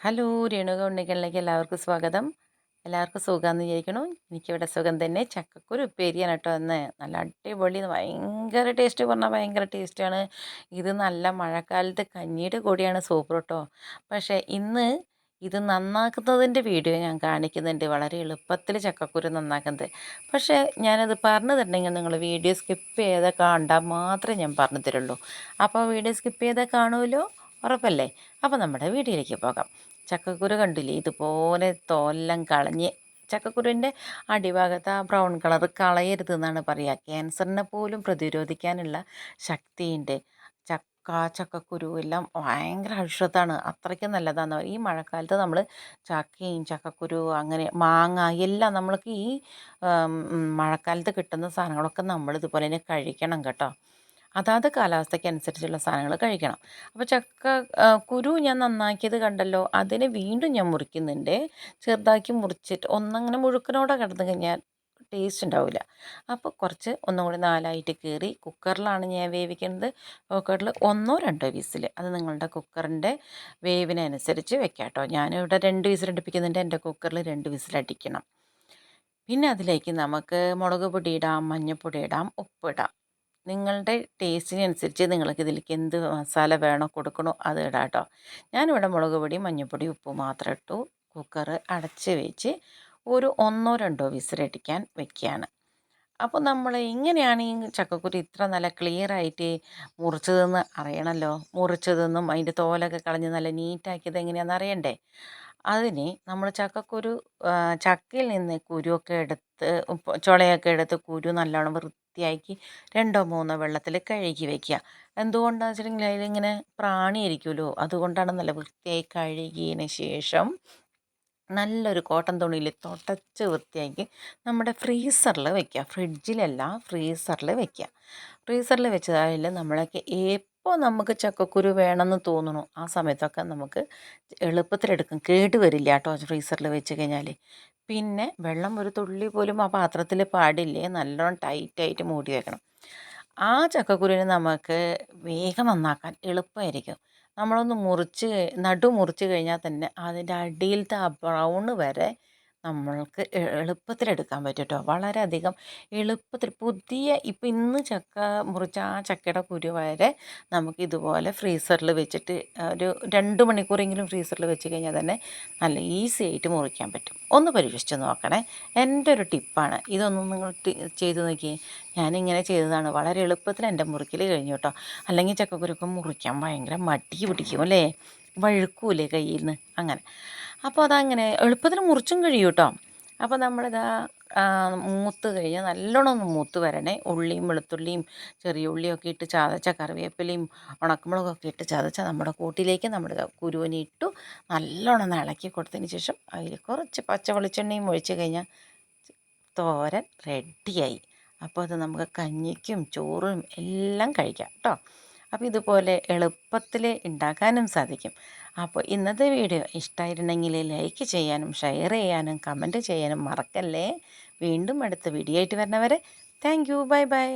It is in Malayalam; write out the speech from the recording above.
ഹലോ രേണുക ഉണ്ണികളിലേക്ക് എല്ലാവർക്കും സ്വാഗതം. എല്ലാവർക്കും സുഖമെന്ന് വിചാരിക്കണു എനിക്കിവിടെ സുഖം തന്നെ. ചക്കക്കുരു ഉപ്പേരിയാണ് കേട്ടോ എന്ന് നല്ല അടിപൊളി ഭയങ്കര ടേസ്റ്റ് പറഞ്ഞാൽ ഭയങ്കര ടേസ്റ്റാണ് ഇത് നല്ല മഴക്കാലത്ത് കഞ്ഞിയുടെ കൂടിയാണ് സൂപ്പർ കേട്ടോ. പക്ഷേ ഇന്ന് ഇത് നന്നാക്കുന്നതിന്റെ വീഡിയോ ഞാൻ കാണിക്കുന്നുണ്ട്. വളരെ എളുപ്പത്തിൽ ചക്കക്കുരു നന്നാക്കുന്നത്. പക്ഷേ ഞാനത് പറഞ്ഞു തരണമെങ്കിൽ നിങ്ങൾ വീഡിയോ സ്കിപ്പ് ചെയ്താൽ കണ്ടാൽ മാത്രമേ ഞാൻ പറഞ്ഞു തരുള്ളൂ. അപ്പോൾ വീഡിയോ സ്കിപ്പ് ചെയ്താൽ കാണുമല്ലോ? ഉറപ്പല്ലേ? അപ്പോൾ നമ്മുടെ വീട്ടിലേക്ക് പോകാം. ചക്കക്കുരു കണ്ടില്ലേ? ഇതുപോലെ തോല്ലം കളഞ്ഞ് ചക്കക്കുരുവിന്റെ അടിഭാഗത്ത് ആ ബ്രൗൺ കളർ കളയരുത് എന്നാണ് പറയുക. ക്യാൻസറിനെ പോലും പ്രതിരോധിക്കാനുള്ള ശക്തിയുണ്ട്. ചക്ക ചക്കക്കുരു എല്ലാം ഭയങ്കര ഔഷധമാണ്. അത്രയ്ക്ക് നല്ലതാണ് ഈ മഴക്കാലത്ത് നമ്മൾ ചക്കയും ചക്കക്കുരു അങ്ങനെ മാങ്ങ എല്ലാം നമ്മൾക്ക് ഈ മഴക്കാലത്ത് കിട്ടുന്ന സാധനങ്ങളൊക്കെ നമ്മൾ ഇതുപോലെ തന്നെ കഴിക്കണം കേട്ടോ. അതാത് കാലാവസ്ഥയ്ക്ക് അനുസരിച്ചുള്ള സാധനങ്ങൾ കഴിക്കണം. അപ്പോൾ ചക്ക കുരു ഞാൻ നന്നാക്കിയത് കണ്ടല്ലോ അതിനെ വീണ്ടും ഞാൻ മുറിക്കുന്നുണ്ട്. ചെറുതാക്കി മുറിച്ചിട്ട് ഒന്നങ്ങനെ മുഴുക്കനോടെ കിടന്നു കഴിഞ്ഞാൽ ടേസ്റ്റ് ഉണ്ടാവില്ല അപ്പോൾ കുറച്ച് ഒന്നും കൂടി നാലായിട്ട് കീറി കുക്കറിലാണ് ഞാൻ വേവിക്കുന്നത്. കുക്കറിൽ ഒന്നോ രണ്ടോ വിസിൽ അത് നിങ്ങളുടെ കുക്കറിന്റെ വേവിനനുസരിച്ച് വെക്കാം കേട്ടോ ഞാനിവിടെ രണ്ട് വിസിൽ അടുപ്പിക്കുന്നുണ്ട് എന്റെ കുക്കറിൽ രണ്ട് വിസിൽ അടിക്കണം. പിന്നെ അതിലേക്ക് നമുക്ക് മുളക് പൊടി ഇടാം മഞ്ഞൾപ്പൊടി ഇടാം ഉപ്പിടാം നിങ്ങളുടെ ടേസ്റ്റിനനുസരിച്ച് നിങ്ങൾക്ക് ഇതിലേക്ക് എന്ത് മസാല വേണോ കൊടുക്കണോ അത് ഇടാം കേട്ടോ. ഞാനിവിടെ മുളക് പൊടി മഞ്ഞൾപ്പൊടി ഉപ്പ് മാത്രം ഇട്ടു. കുക്കർ അടച്ച് വെച്ച് ഒരു ഒന്നോ രണ്ടോ വിസിലടിക്കാൻ വെക്കുകയാണ്. അപ്പോൾ നമ്മൾ ഇങ്ങനെയാണ് ഈ ചക്കക്കുരു ഇത്ര നല്ല ക്ലിയർ ആയിട്ട് മുറിച്ചതെന്ന് അറിയണമല്ലോ? മുറിച്ചതെന്നും അതിന്റെ തോലൊക്കെ കളഞ്ഞ് നല്ല നീറ്റാക്കിയത് എങ്ങനെയാണെന്ന് അറിയണ്ടേ? അതിന് നമ്മൾ ചക്കക്കുരു ചക്കയിൽ നിന്ന് കുരുവൊക്കെ എടുത്ത് ചുളയൊക്കെ എടുത്ത് കുരു നല്ലോണം വൃത്തിയാക്കി രണ്ടോ മൂന്നോ വെള്ളത്തിൽ കഴുകി വയ്ക്കുക എന്തുകൊണ്ടാണെന്ന് വെച്ചിട്ടുണ്ടെങ്കിൽ അതിലിങ്ങനെ പ്രാണി ഇരിക്കുമല്ലോ അതുകൊണ്ടാണ് നല്ല വൃത്തിയായി കഴുകിയതിന് ശേഷം നല്ലൊരു കോട്ടൺ തുണിയിൽ തുടച്ച് വൃത്തിയാക്കി നമ്മുടെ ഫ്രീസറിൽ വയ്ക്കുക ഫ്രിഡ്ജിലല്ല ഫ്രീസറിൽ വയ്ക്കുക ഫ്രീസറിൽ വെച്ചതായാലും നമ്മളൊക്കെ എപ്പോൾ നമുക്ക് ചക്കക്കുരു വേണമെന്ന് തോന്നണു ആ സമയത്തൊക്കെ നമുക്ക് എളുപ്പത്തിലെടുക്കും കേട് വരില്ല കേട്ടോ ഫ്രീസറിൽ വെച്ച് കഴിഞ്ഞാൽ പിന്നെ വെള്ളം ഒരു തുള്ളി പോലും ആ പാത്രത്തിൽ പാടില്ലേ? നല്ലോണം ടൈറ്റായിട്ട് മൂടി വെക്കണം. ആ ചക്കക്കുരുവിനെ നമുക്ക് വേഗം നന്നാക്കാൻ എളുപ്പമായിരിക്കും. നമ്മളൊന്ന് മുറിച്ച് നടു മുറിച്ച് കഴിഞ്ഞാൽ തന്നെ അതിന്റെ അടിയിലത്തെ ആ ബ്രൗണ് വരെ നമ്മൾക്ക് എളുപ്പത്തിലെടുക്കാൻ പറ്റും കേട്ടോ വളരെയധികം എളുപ്പത്തിൽ. പുതിയ ഇപ്പം ഇന്ന് ചക്ക മുറിച്ച ആ ചക്കയുടെ കുരു വരെ നമുക്ക് ഇതുപോലെ ഫ്രീസറിൽ വെച്ചിട്ട് ഒരു രണ്ട് മണിക്കൂറെങ്കിലും ഫ്രീസറിൽ വെച്ച് കഴിഞ്ഞാൽ തന്നെ നല്ല ഈസി ആയിട്ട് മുറിക്കാൻ പറ്റും. ഒന്ന് പരീക്ഷിച്ച് നോക്കണേ. എന്റെ ഒരു ടിപ്പാണ്. ഇതൊന്നും നിങ്ങൾ ചെയ്ത് നോക്കിയേ. ഞാനിങ്ങനെ ചെയ്തതാണ്. വളരെ എളുപ്പത്തിൽ എന്റെ മുറിക്കൽ കഴിഞ്ഞു കേട്ടോ. അല്ലെങ്കിൽ ചക്കക്കുരുക്കം മുറിക്കാൻ ഭയങ്കര മടി പിടിക്കും അല്ലേ? വഴുക്കൂലേ കയ്യിൽ നിന്ന് അങ്ങനെ. അപ്പോൾ അതങ്ങനെ എളുപ്പത്തിൽ മുറിച്ചും കഴിയും കേട്ടോ അപ്പോൾ നമ്മളിതാ മൂത്ത് കഴിഞ്ഞാൽ നല്ലോണം ഒന്ന് മൂത്ത് വരണേ. ഉള്ളിയും വെളുത്തുള്ളിയും ചെറിയ ഉള്ളിയൊക്കെ ഇട്ട് ചതച്ച കറിവേപ്പിലയും ഉണക്കമുളകൊക്കെ ഇട്ട് ചതച്ച നമ്മുടെ കൂട്ടിലേക്ക് നമ്മൾ കുരുവിനെ ഇട്ടു. നല്ലോണം ഇളക്കി കൊടുത്തതിന് ശേഷം അതിൽ കുറച്ച് പച്ച വെളിച്ചെണ്ണയും ഒഴിച്ച് കഴിഞ്ഞാൽ തോരൻ റെഡിയായി അപ്പോൾ അത് നമുക്ക് കഞ്ഞിക്കും ചോറും എല്ലാം കഴിക്കാം കേട്ടോ അപ്പോൾ ഇതുപോലെ എളുപ്പത്തിൽ ഉണ്ടാക്കാനും സാധിക്കും. അപ്പോൾ ഇന്നത്തെ വീഡിയോ ഇഷ്ടമായിരുന്നെങ്കിൽ ലൈക്ക് ചെയ്യാനും ഷെയർ ചെയ്യാനും കമന്റ് ചെയ്യാനും മറക്കല്ലേ? വീണ്ടും അടുത്ത വീഡിയോ ആയിട്ട് വരുന്നവരെ താങ്ക് യു ബൈ ബൈ